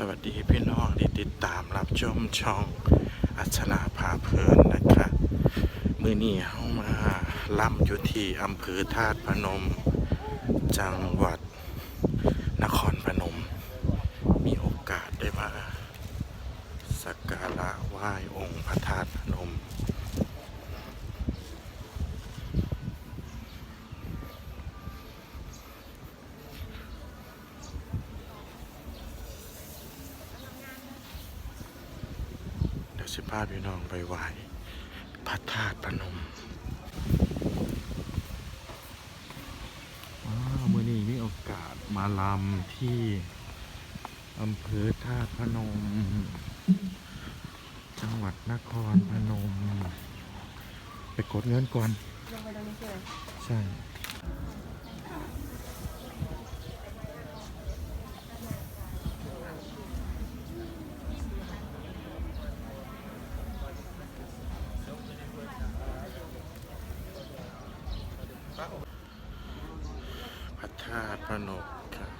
สวัสดีพี่น้องที่ติดตามรับชมช่องอัชราพาเพลินนะคะมือนี้เข้ามาล่ำอยู่ที่อำเภอธาตุพนม จังหวัดนครพนม มีโอกาสได้มาสักการะไหว้องค์พระธาตุพนม เดี๋ยว สิพาพี่น้องไปไหว้พระธาตุพนมว้าวมื่อนี้มีโอกาสมาลำที่อำเภอธาตุพนม จังหวัดนครพนม ไปกดเงินก่อน ลงไปตรงนี้ใช่ไหมใช่ พระธาตุ พนมครับ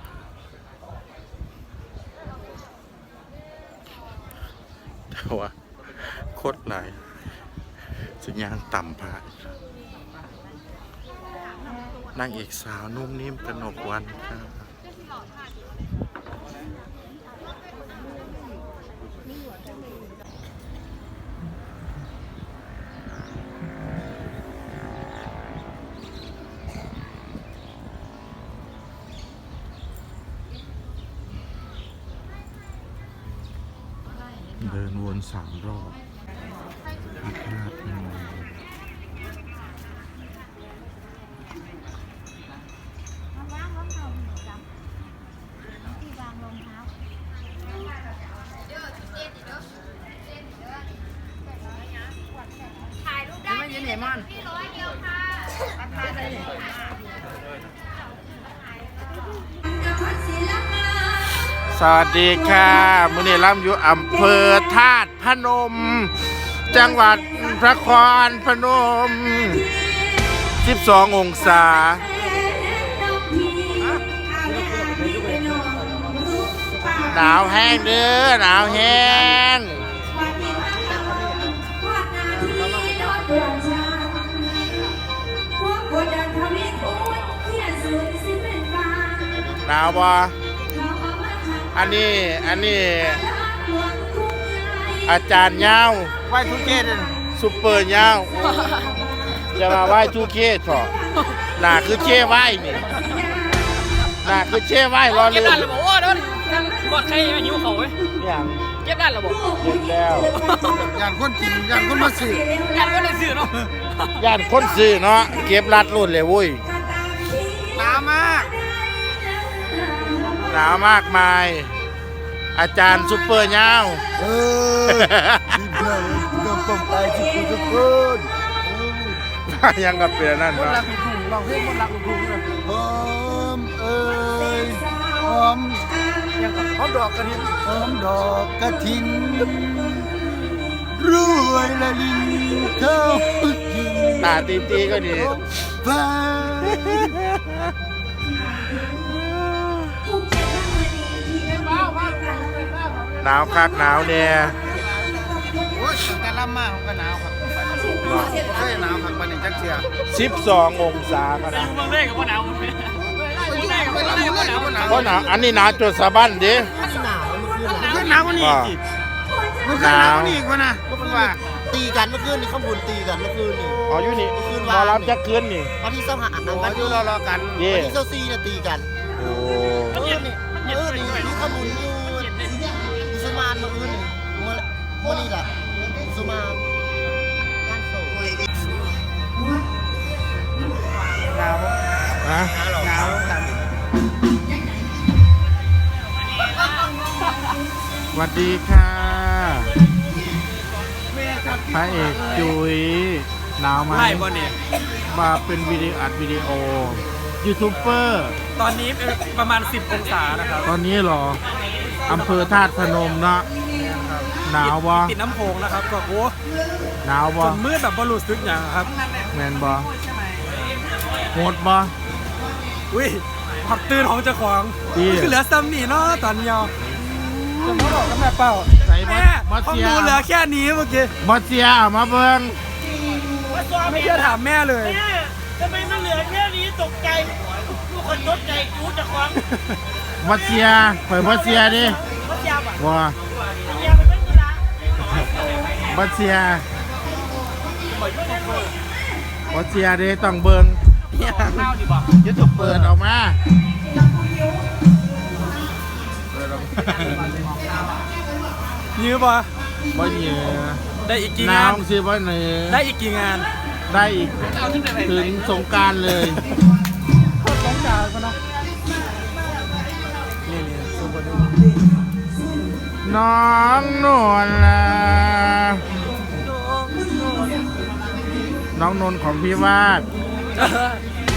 แต่ว่าโคตรหลายสัญญาณต่ำพระนางเอกสาวนุ่มนิ่มกนกวันครับ เดิ นวนสามรอบพระธาตุพนมเอาวางรองเท้าหนูจ้ะที่วางรองเท้าไม่ยินเห็นมัน สวัสดีค่ะมุนีล่ำอยู่อำเภอธาตุพนม จังหวัดพระครพนม 12 องศา หนาวแห้งเด้อหนาวแห้งหนาวบ่ อันนี้อันนี้อาจารย์ยาวไหวทุกเกตเลยซุปเปอร์ยาวจะมาไหว้ทูเคถอะหน้าคือเช่ไหว้นี่หน้าคือเช่ไหว้รอเก็บเรือได้แล้วบอกว่าเดี๋ยวนั่งกอดใครมาหิวเขาเว้ยอย่างเก็บได้แล้วบอกเสร็จแล้วอย่างคนกินอย่างคนมาสื่อยันก็ได้ซื้อเนาะย่านคนซื้อเนาะเก็บรัดรุ่นเลยเว้ยหนามากห นาวมากมาย อาจารย์ซุปเปอร์ยาวเออทีมเราต้องต้องไปทุกคนทุกคนยังกับเป็นนั่นคนเนาะรักลูกทุ่งลองเพลงคนรักลูกทุ่งเลยหอมเอ้ยหอมยังกับหอมดอกกระถิ่นหอมดอกกระถิ่นรวยละลินเข้ากินตาตีตีๆก็ดี ฟ้า หนาวคักหนาวเนี่ยโอ้ยตั้งแต่ลำมาผมก็หนาวครับเคยหนาวครับวันนี้จักเทีย12องศาครับนะเมืองเล่กับว่าหนาวเว้ยไปลำเลยก็หนาวเพราะหนาวอันนี้หนาวจนสะบั้นดิขึ้นหนาวกว่านี้ว่าอีกมันขึ้นหนาวกว่านี้อีกวะนะก็เป็นว่าตีกันเมื่อคืนนี่ข้างบนตีกันเมื่อคืนนี่อ๋ออยู่นี่พอรับจะคืนนี่วันที่เสาหาโอ้วันยที่รอรอๆกันเย่วันที่เสาซีเนี่ยตีกันโอ้เมื่อคืนนี่เมื่อคืนนี่ที่ข้างบนอยู่อุส มานเมื่อคืนนี่เมื่อเมื่อนี่แหละอุสมานงานโซ่หนาวฮะหนาวครับสวัสดีค่ะพระเอกจุ๋ยหนาวไหมไล่บอลเนี่ยมาเป็นวิดีโออัดวิดีโอยูทูบเบอร์ ตอนนี้ประมาณ 10องศานะครับ ตอนนี้เหรอ อำเภอธาตุพนมเนาะหนาวบ่ติดน้ำโพงนะครับก็โอ้หนาวจบ่นมืดแบบบอลลูซึกอย่างครับแมนบ่โหดบ่อุ้ยผักตื่นของเจ้าของดีคือเหลือซ้ำนี่เนาะตอนเดียวอจะมาบอกกับแม่เป้าใส่บอแม่สบอสห้องเสียดูเหลือแค่นี้เมื่อกี้บอสเสียเอามาเบิ่งไม่เชื่อถามแม่เลยทำไมมันเหลือแค่นี้ตกใจลูกคนตกใจจูจะคว้าง บอสเสียข่อยบอสเสียดิรถยาวอะบ่ยาวไปเป็นกีฬาบอสเสียบอสเสียดิต้องเบิ่งยูทูบเปิดออกมาเปิดออกมายื้อปะบ่เหนือได้อีกกี่น้งานำสิบ่เหนือได้อีกกี่งาน ได้อีกถึงสงกรารเลยเข้าสองกรารก็เนาะ น้องนวลล่ะน้องนนท์ของพี่วาด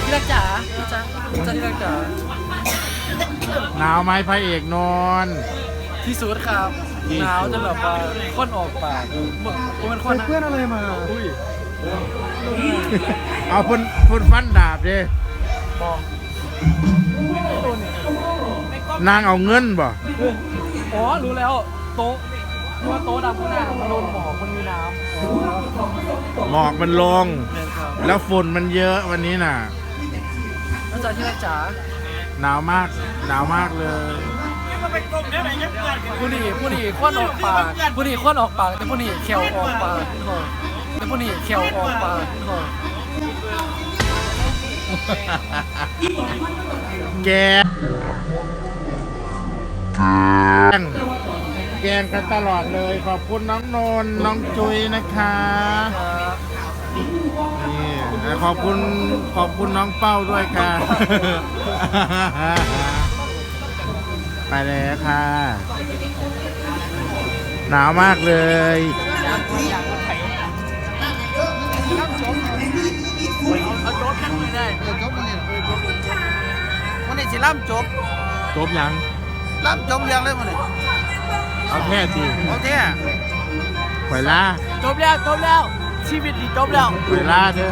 ที่รักจ๋าจ๋าจ๋าที่รักจ๋าหนาวไหมพระเอกนนท์ที่สุดครับที่สุดหนาวจนแบบว่าค้นออกปากมันค้นเพื่อนอะไรมาอุ้ยเอาพุ่นพุ่นฟันดาบดิบอกนางเอาเงินบ่ อ๋อรู้แล้วโต๊ะว่าโต๊ะดำข้างหน้ามันโดนหมอกมันมีน้ำอ๋อหมอกมันลงเนี่ยครับแล้วฝุ่นมันเยอะวันนี้น่ะแล้วจ๋าที่รักจ๋าหนาวมาก หนาวมากเลยมันเป็นกลมได้ไหมยังเกิดผู้นี่ผู้นี่ค้นออกปากผู้นี่ค้นออกปาก แต่ผู้นี่เขียวออกปากโอ้แต่ผู้นี่เขียวออกปากโอ้แกง แกงแกงกันตลอดเลย ขอบคุณน้องนนท์น้องจุยนะคะครับนี่และขอบคุณขอบคุณน้องเป้าด้วยค่ะ ไปแล้วค่ะ หนาวมากเลยเอาโจ๊กนั่งไม่ได้จบมันนี่มันนี่สิล่ำจบ จบยัง ล่ำจบเรื่องเลยมันนี่เอาแค่สิโอเคข่อยล่าจบแล้วจบแล้ว ชีวิตดีจบแล้วข่อยล่าเด้อ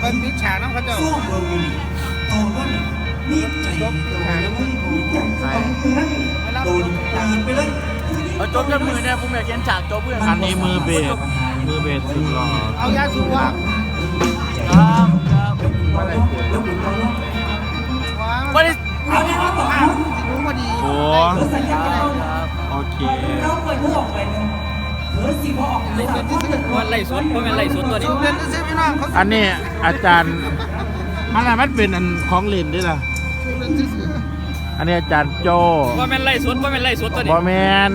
ไปปิดฉากน้ำเขาเจ้าจบฉากน้ำใครเอาจบกันมือเนี่ยผมอยากเห็นฉากจบเพื่อนอันนี้มือเบสมือเบสสุดหล่อเอายาสูบวางครับครับว่าอะไรเปลี่ยนวางวันนี้รู้ว่าดีโอ้ครับโอเควันไล่สวนผมเป็นไล่สวนตัวนี้อพี่น้องเขาอันนี้อาจารย์อะไรมันเป็นอันของเล่นด้วยล่ะสูบเล่นออันนี้อาจารย์โจว่าเป็นไล่สวนว่าเป็นไล่สวนตัวนี้อแมน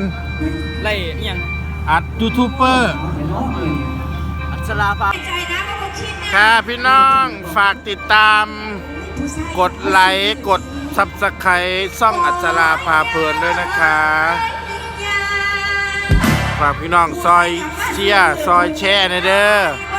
ไล่อหยังอัดยูทูบเบอร์อัศราปาค่ะพี่น้องฝากติดตาม กดไลค์กด ซับสไครต์ซ่องอัจฉราพาเพลินด้วยนะคะฝากพี่น้องซอยเชียซอยแช่ในเด้อ